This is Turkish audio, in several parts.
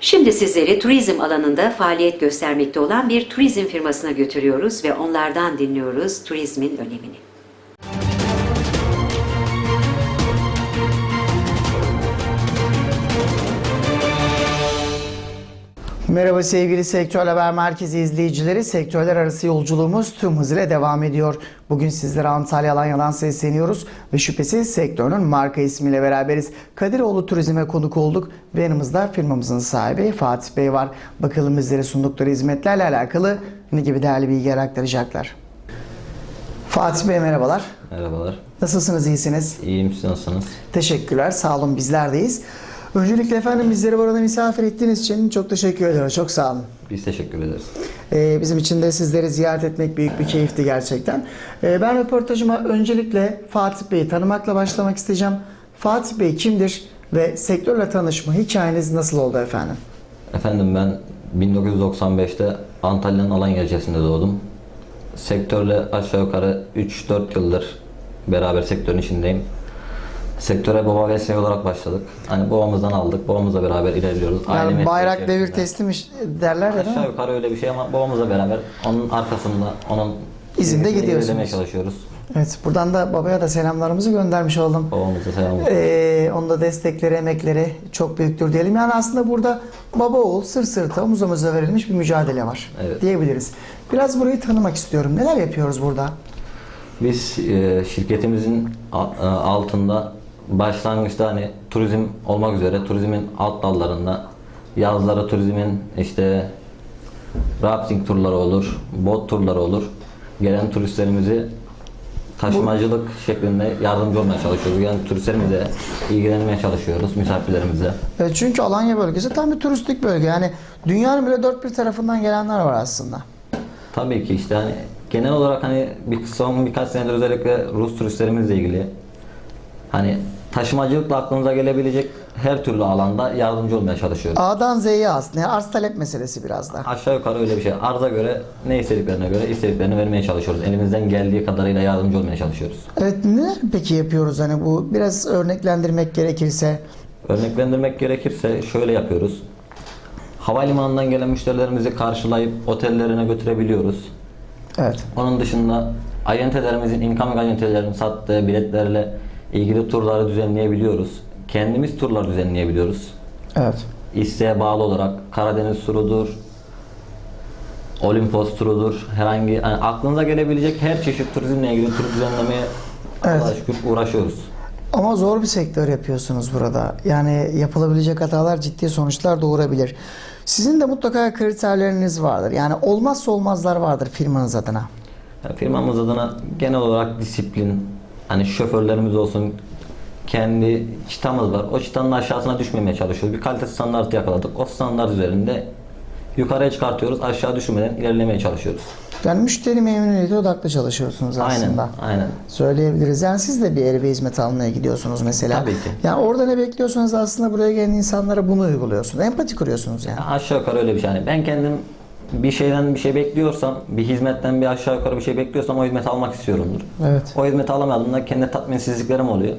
Şimdi sizleri turizm alanında faaliyet göstermekte olan bir turizm firmasına götürüyoruz ve onlardan dinliyoruz turizmin önemini. Merhaba sevgili Sektör Haber Merkezi izleyicileri. Sektörler arası yolculuğumuz tüm hızıyla devam ediyor. Bugün sizlere Antalya Alanya'dan sesleniyoruz ve şüphesiz sektörün marka ismiyle beraberiz. Kadiroğlu Turizm'e konuk olduk ve yanımızda firmamızın sahibi Fatih Bey var. Bakalım bizlere sundukları hizmetlerle alakalı ne gibi değerli bilgiler aktaracaklar. Fatih Bey merhabalar. Merhabalar. Nasılsınız, iyisiniz? İyiyim siz nasılsınız? Teşekkürler, sağ olun bizlerdeyiz. Öncelikle efendim bizleri burada misafir ettiğiniz için çok teşekkür ediyoruz. Çok sağ olun. Biz teşekkür ederiz. Ee, bizim için de sizleri ziyaret etmek büyük bir keyifti gerçekten. Ee, ben röportajıma öncelikle Fatih Bey'i tanımakla başlamak isteyeceğim. Fatih Bey kimdir ve sektörle tanışma hikayeniz nasıl oldu efendim? Efendim ben 1995'te Antalya'nın Alanya ilçesinde doğdum. Sektörle aşağı yukarı 3-4 yıldır beraber sektörün içindeyim. Sektöre baba mesleği olarak başladık. Hani babamızdan aldık, babamızla beraber ilerliyoruz. Aile Yani mesleği bayrak devir teslim iş- derler ya değil Aşağı mi? yukarı öyle bir şey ama babamızla beraber onun arkasında, onun İzinde izinde gidiyorsunuz. ilerlemeye çalışıyoruz. Evet, buradan da babaya da selamlarımızı göndermiş oldum. Babamıza selam olsun. Ee, onun da destekleri, emekleri çok büyüktür diyelim. Yani aslında burada baba oğul sır sırta omuz omuza verilmiş bir mücadele var Evet. diyebiliriz. Biraz burayı tanımak istiyorum. Neler yapıyoruz burada? Biz e, şirketimizin a- e, altında başlangıçta hani turizm olmak üzere turizmin alt dallarında yazları turizmin işte rafting turları olur, bot turları olur. Gelen turistlerimizi taşımacılık şeklinde yardımcı olmaya çalışıyoruz. Yani turistlerimize ilgilenmeye çalışıyoruz, misafirlerimize. Evet, çünkü Alanya bölgesi tam bir turistik bölge. Yani dünyanın bile dört bir tarafından gelenler var aslında. Tabii ki işte hani genel olarak hani bir son birkaç senedir özellikle Rus turistlerimizle ilgili hani taşımacılıkla aklınıza gelebilecek her türlü alanda yardımcı olmaya çalışıyoruz. A'dan Z'ye aslında. Arz talep meselesi biraz da. Aşağı yukarı öyle bir şey. Arza göre ne istediklerine göre istediklerini vermeye çalışıyoruz. Elimizden geldiği kadarıyla yardımcı olmaya çalışıyoruz. Evet neler peki yapıyoruz hani bu biraz örneklendirmek gerekirse? Örneklendirmek gerekirse şöyle yapıyoruz. Havalimanından gelen müşterilerimizi karşılayıp otellerine götürebiliyoruz. Evet. Onun dışında acentelerimizin, incoming acentelerin sattığı biletlerle ilgili turları düzenleyebiliyoruz. Kendimiz turlar düzenleyebiliyoruz. Evet. İsteğe bağlı olarak Karadeniz turudur, Olimpos turudur, herhangi yani aklınıza gelebilecek her çeşit turizmle ilgili tur düzenlemeye Evet. Allah'a şükür uğraşıyoruz. Ama zor bir sektör yapıyorsunuz burada. Yani yapılabilecek hatalar ciddi sonuçlar doğurabilir. Sizin de mutlaka kriterleriniz vardır. Yani olmazsa olmazlar vardır firmanız adına. Yani firmamız adına genel olarak disiplin, hani şoförlerimiz olsun, kendi çıtamız var. O çıtanın aşağısına düşmemeye çalışıyoruz. Bir kalite standartı yakaladık. O standart üzerinde yukarıya çıkartıyoruz. Aşağı düşmeden ilerlemeye çalışıyoruz. Yani müşteri memnuniyeti odaklı çalışıyorsunuz Aynen, aslında. aynen. Söyleyebiliriz. Yani siz de bir yere hizmet almaya gidiyorsunuz mesela. Tabii ki. Yani orada ne bekliyorsanız aslında buraya gelen insanlara bunu uyguluyorsunuz. Empati kuruyorsunuz yani. Aşağı yukarı öyle bir şey. Yani ben kendim bir şeyden bir şey bekliyorsam, bir hizmetten bir aşağı yukarı bir şey bekliyorsam o hizmeti almak istiyorumdur. Evet. O hizmeti alamadığımda kendi tatminsizliklerim oluyor.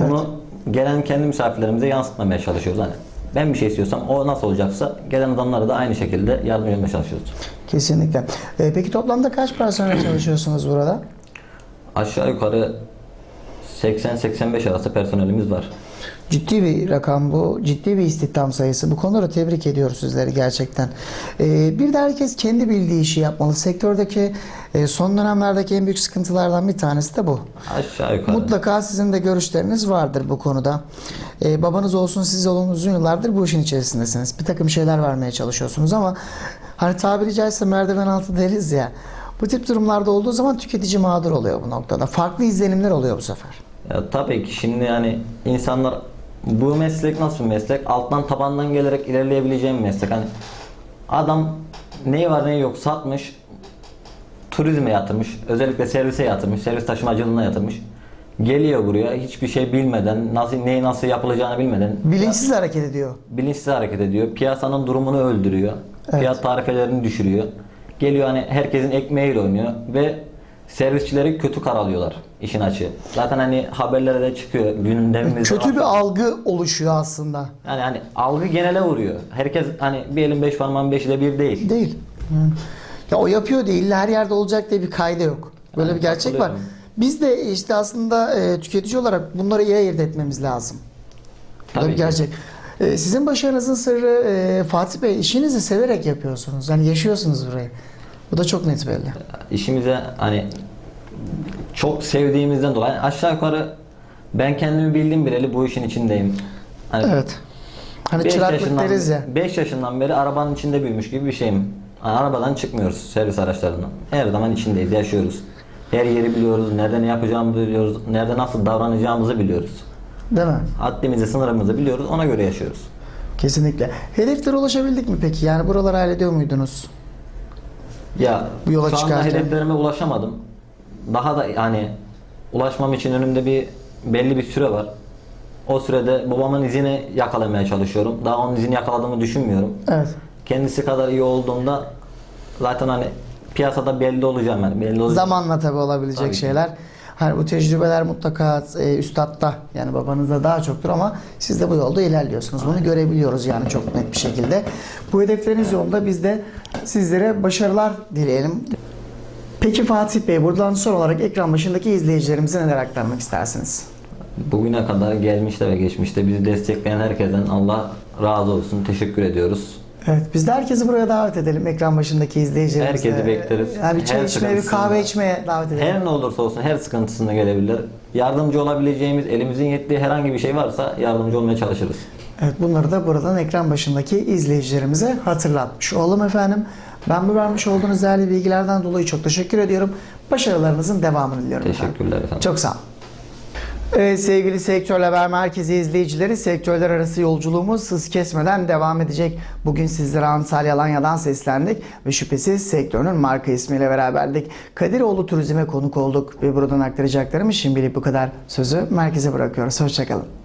Bunu gelen kendi misafirlerimize yansıtmamaya çalışıyoruz. Hani ben bir şey istiyorsam o nasıl olacaksa gelen adamlara da aynı şekilde yardımcı olmaya çalışıyoruz. Kesinlikle. Ee, peki toplamda kaç personel çalışıyorsunuz burada? Aşağı yukarı 80-85 arası personelimiz var. Ciddi bir rakam bu. Ciddi bir istihdam sayısı. Bu konuda da tebrik ediyoruz sizleri gerçekten. Ee, bir de herkes kendi bildiği işi yapmalı. Sektördeki e, son dönemlerdeki en büyük sıkıntılardan bir tanesi de bu. Aşağı yukarı. Mutlaka sizin de görüşleriniz vardır bu konuda. Ee, babanız olsun siz olun uzun yıllardır bu işin içerisindesiniz. Bir takım şeyler vermeye çalışıyorsunuz ama hani tabiri caizse merdiven altı deriz ya. Bu tip durumlarda olduğu zaman tüketici mağdur oluyor bu noktada. Farklı izlenimler oluyor bu sefer. Ya tabii ki şimdi yani insanlar bu meslek nasıl bir meslek? Alttan tabandan gelerek ilerleyebileceğim bir meslek. Hani adam neyi var neyi yok satmış, turizme yatırmış, özellikle servise yatırmış, servis taşımacılığına yatırmış. Geliyor buraya hiçbir şey bilmeden, nasıl neyi nasıl yapılacağını bilmeden Bilinçsiz hareket ediyor. bilinçsiz hareket ediyor. Piyasanın durumunu öldürüyor. Evet. Fiyat tarifelerini düşürüyor. Geliyor hani herkesin ekmeğiyle oynuyor ve servisçileri kötü karalıyorlar işin açığı. Zaten hani haberlere de çıkıyor gündemimizde. Kötü bir algı oluşuyor aslında. Yani hani algı genele vuruyor. Herkes hani bir elin beş parmağın beşi de bir değil. Değil. Yani, ya o yapıyor değil, illa her yerde olacak diye bir kayda yok. Böyle Yani bir gerçek var. Biz de işte aslında e, tüketici olarak bunları iyi ayırt etmemiz lazım. Tabii bir gerçek. E, sizin başarınızın sırrı e, Fatih Bey işinizi severek yapıyorsunuz. Yani yaşıyorsunuz burayı. Bu da çok net belli. İşimize hani çok sevdiğimizden dolayı yani aşağı yukarı ben kendimi bildim bileli bu işin içindeyim. Hani Evet. Hani beş çıraklık yaşından, deriz ya. 5 yaşından beri arabanın içinde büyümüş gibi bir şeyim. Yani arabadan çıkmıyoruz servis araçlarından. Her zaman içindeyiz, yaşıyoruz. Her yeri biliyoruz, nerede ne yapacağımızı biliyoruz, nerede nasıl davranacağımızı biliyoruz. Değil mi? Haddimizi, sınırımızı biliyoruz, ona göre yaşıyoruz. Kesinlikle. Hedeflere ulaşabildik mi peki? Yani buraları hallediyor muydunuz? Ya Bu yola şu anda hedeflerime ulaşamadım. Daha da yani ulaşmam için önümde bir belli bir süre var. O sürede babamın izini yakalamaya çalışıyorum. Daha onun izini yakaladığımı düşünmüyorum. Evet. Kendisi kadar iyi olduğunda zaten hani piyasada belli olacağım yani. Belli olacağım. Zamanla tabii olabilecek Tabii ki. şeyler. Hani bu tecrübeler mutlaka e, üstadda yani babanızda daha çoktur ama siz de bu yolda ilerliyorsunuz. Bunu görebiliyoruz yani çok net bir şekilde. Bu hedefleriniz yolunda biz de sizlere başarılar dileyelim. Peki Fatih Bey buradan son olarak ekran başındaki izleyicilerimize neler aktarmak istersiniz? Bugüne kadar gelmişte ve geçmişte bizi destekleyen herkesten Allah razı olsun. Teşekkür ediyoruz. Evet biz de herkesi buraya davet edelim ekran başındaki izleyicilerimize. Herkesi bekleriz. Yani bir çay Her içmeye, bir kahve içmeye davet edelim. Her ne olursa olsun her sıkıntısında gelebilirler. Yardımcı olabileceğimiz, elimizin yettiği herhangi bir şey varsa yardımcı olmaya çalışırız. Evet bunları da buradan ekran başındaki izleyicilerimize hatırlatmış olalım efendim. Ben bu vermiş olduğunuz değerli bilgilerden dolayı çok teşekkür ediyorum. Başarılarınızın devamını diliyorum efendim. Teşekkürler efendim. Çok sağ olun. Evet sevgili Sektör Haber Merkezi izleyicileri sektörler arası yolculuğumuz hız kesmeden devam edecek. Bugün sizlere Antalya Alanya'dan seslendik ve şüphesiz sektörün marka ismiyle beraberdik. Kadiroğlu Turizm'e konuk olduk ve buradan aktaracaklarımız şimdilik bu kadar. Sözü merkeze bırakıyoruz. Hoşçakalın.